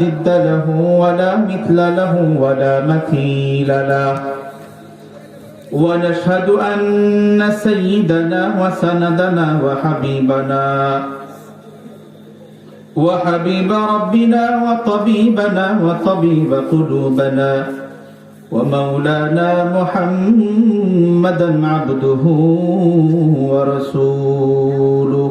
ضد له ولا مثل له ولا مثيل له. ونشهد أن سيدنا وسندنا وحبيبنا وحبيب ربنا وطبيبنا وطبيب قلوبنا ومولانا محمدا عبده ورسوله.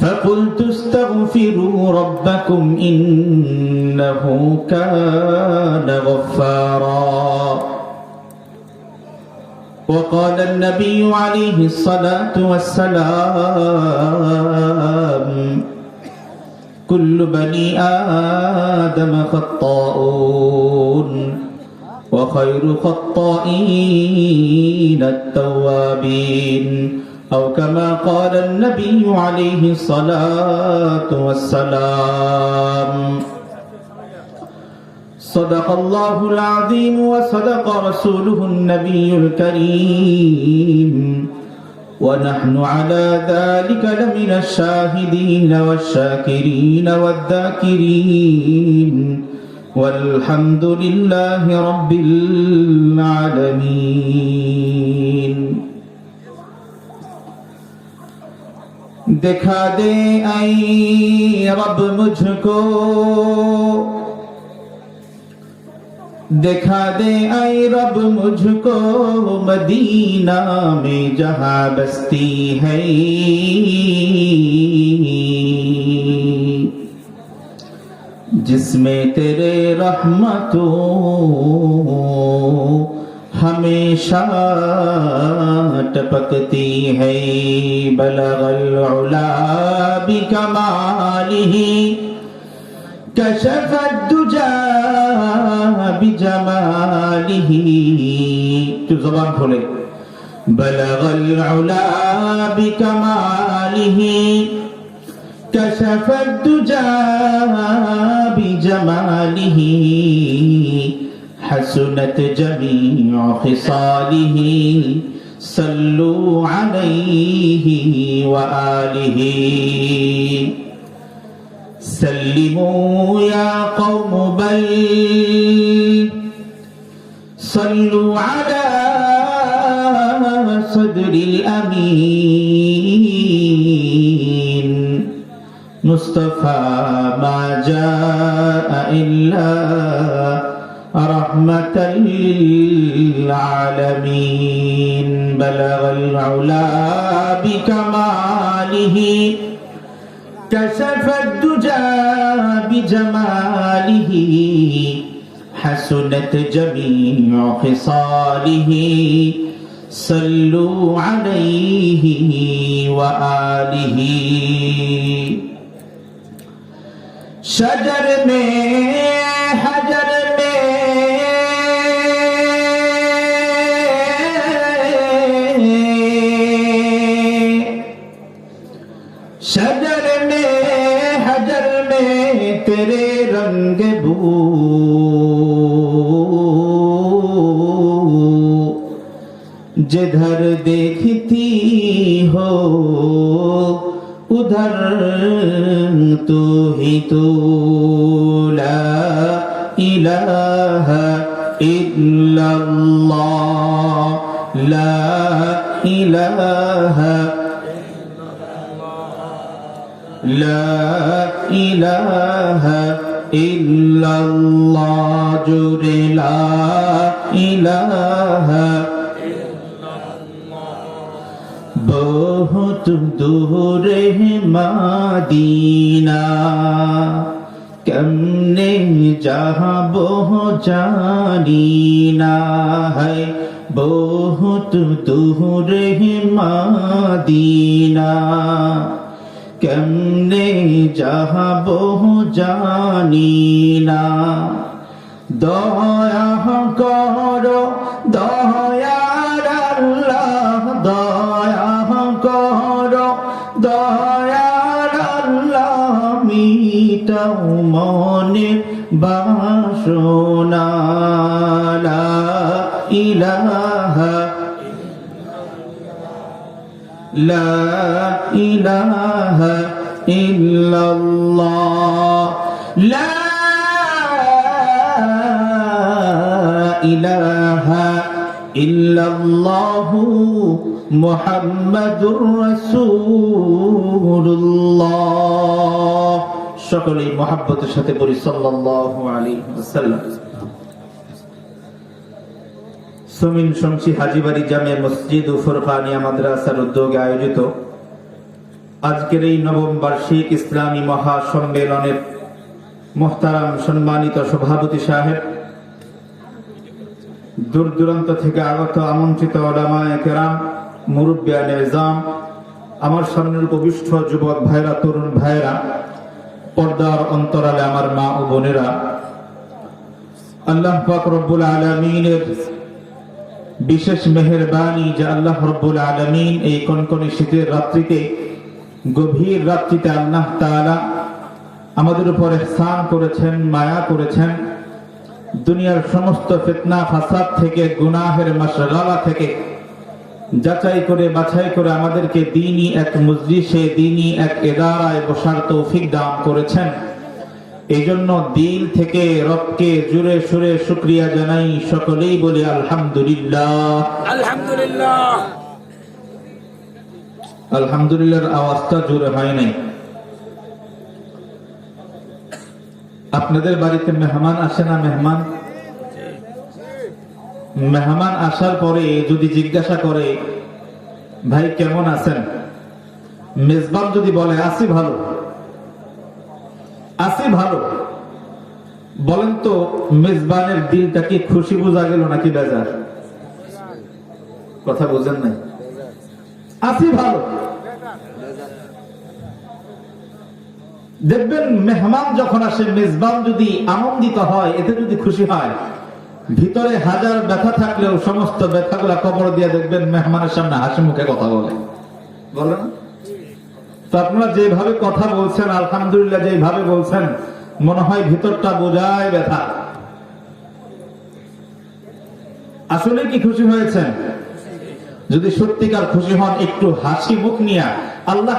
فقلت استغفروا ربكم إنه كان غفارا. وقال النبي عليه الصلاة والسلام كل بني آدم خطاؤون وخير خطائين التوابين. أو كما قال النبي عليه الصلاة والسلام صدق الله العظيم وصدق رسوله النبي الكريم ونحن على ذلك لمن الشاهدين والشاكرين والذاكرين والحمد لله رب العالمين दिखा दे आई रब मुझको। दिखा दे आई रब मुझको, मदीना में जहाँ बस्ती है। जिसमें तेरे रहमतों हमेशा टपकती है बलगला भी कमाली कशफुजा भी जमाली तू जबान खोले बलगला भी कमाली कशफुजा भी जमाली حسنت جميع خصاله صلوا عليه وآله. سلموا يا قوم بل صلوا على صدر الأمين. مصطفى ما جاء إلا رحمة للعالمين. بلغ العلا بكماله. كشف الدجى بجماله. حسنت جميع خصاله. صلوا عليه وآله. شجر میں حجر शजर में हजर में तेरे रंग बू जिधर देखती हो उधर तो ही तो ला इलाहा इल्लल्लाह ला इलाहा لا إله إلا الله جر لا إله বহুত দূরে মাদিনা, কেমনে যাহব জানি না, হয় বহুত দূরে মাদিনা। কেমনে যাহাব জানি না। দয়া করো দয়া করো দয়ার মিটাও মনে বাসনা। ইলাহা لا إله إلا الله لا إله إلا الله محمد رسول الله সকলেই মহাব্বতের সাথে বলি সাল্লাল্লাহু আলাইহি ওয়াসাল্লাম সমিন শমসি হাজিবাড়ি জামে মসজিদ ও ফুরকানিয়া মাদ্রাসার উদ্যোগে আয়োজিত আজকের এই নবম বার্ষিক ইসলামী মহাসম্মেলনের মোহতারাম সম্মানিত সভাপতি সাহেব, দূর দূরান্ত থেকে আগত আমন্ত্রিত ওলামায়ে আমার সামনের উপবিষ্ট যুবক ভাইরা, তরুণ ভাইরা পর্দার অন্তরালে আমার মা ও বোনেরা, আল্লাহ পাক রব্বুল আলামিনের বিশেষ মেহেরবানি যে আল্লাহ রব্বুল আলমিন এই কনকনে শীতের রাত্রিতে, গভীর রাত্রিতে আল্লাহ তাআলা আমাদের উপর স্নান করেছেন, মায়া করেছেন। দুনিয়ার সমস্ত ফিতনা, ফাসাদ থেকে, গুনাহের মাসগালা থেকে যাচাই করে, বাছাই করে আমাদেরকে দিনই এক মজলিসে, দিনই এক এদারায় বসার তৌফিক দান করেছেন। এই জন্য দিল থেকে রবকে জুড়ে সুরে শুক্রিয়া জানাই সকলেই বলি আলহামদুলিল্লাহ। আলহামদুলিল্লাহ। আলহামদুলিল্লাহর আওয়াজটা জোরে হয় নাই। আপনাদের বাড়িতে মেহমান আসে না মেহমান? মেহমান আসার পরে যদি জিজ্ঞাসা করে ভাই কেমন আছেন? মেজবান যদি বলে আসি ভালো। আসি ভালো। বলেন তো, মেজবানের দিলটা কি খুশি বোঝা গেল নাকি বেজার? কথা বুঝেন নাই? আসি ভালো। দেখবেন মেহমান যখন আসে, মেজবান যদি আনন্দিত হয়, এতে যদি খুশি হয়, ভিতরে হাজার ব্যথা থাকলেও সমস্ত ব্যথাগুলা কবর দিয়ে দেখবেন মেহমানের সামনে হাসি মুখে কথা বলে। বলে না আপনারা যেভাবে কথা বলছেন, আলহামদুলিল্লাহ যেভাবে বলছেন, মনে হয় ভিতরটা বোঝায় ব্যথা। আসলে কি খুশি হয়েছেন? যদি সত্যিকার খুশি হন, একটু হাসি মুখ নিয়ে আল্লাহ